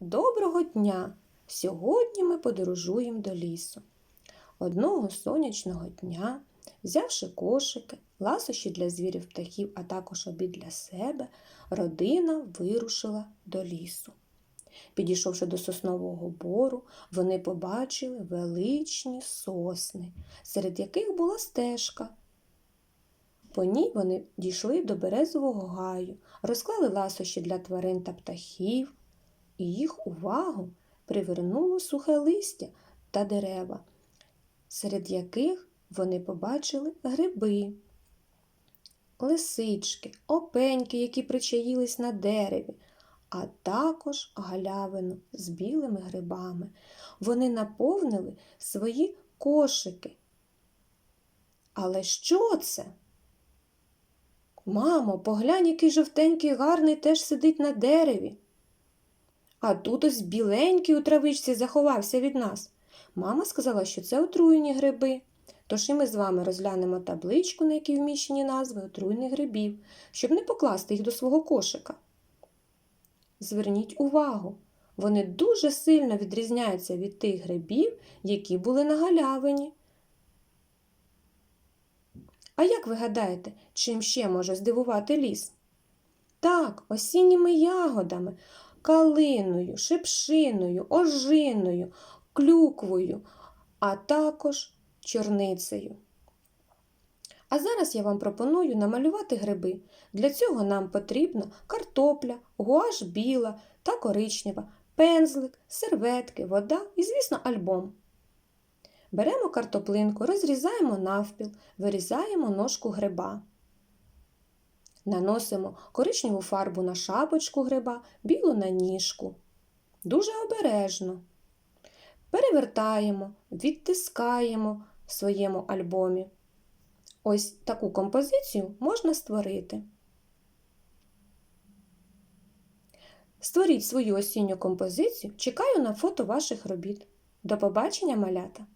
Доброго дня! Сьогодні ми подорожуємо до лісу. Одного сонячного дня, взявши кошики, ласощі для звірів птахів, а також обід для себе, родина вирушила до лісу. Підійшовши до соснового бору, вони побачили величні сосни, серед яких була стежка. По ній вони дійшли до березового гаю, розклали ласощі для тварин та птахів, і їх увагу привернуло сухе листя та дерева, серед яких вони побачили гриби, лисички, опеньки, які причаїлись на дереві, а також галявину з білими грибами. Вони наповнили свої кошики. Але що це? Мамо, поглянь, який жовтенький гарний теж сидить на дереві. А тут ось біленький у травичці заховався від нас. Мама сказала, що це отруєні гриби. Тож і ми з вами розглянемо табличку, на якій вміщені назви отруєних грибів, щоб не покласти їх до свого кошика. Зверніть увагу, вони дуже сильно відрізняються від тих грибів, які були на галявині. А як ви гадаєте, чим ще може здивувати ліс? Так, осінніми ягодами, калиною, шипшиною, ожиною, клюквою, а також чорницею. А зараз я вам пропоную намалювати гриби. Для цього нам потрібна картопля, гуаш біла та коричнева, пензлик, серветки, вода і, звісно, альбом. Беремо картоплинку, розрізаємо навпіл, вирізаємо ножку гриба. Наносимо коричневу фарбу на шапочку гриба, білу на ніжку. Дуже обережно. Перевертаємо, відтискаємо в своєму альбомі. Ось таку композицію можна створити. Створіть свою осінню композицію. Чекаю на фото ваших робіт. До побачення, малята!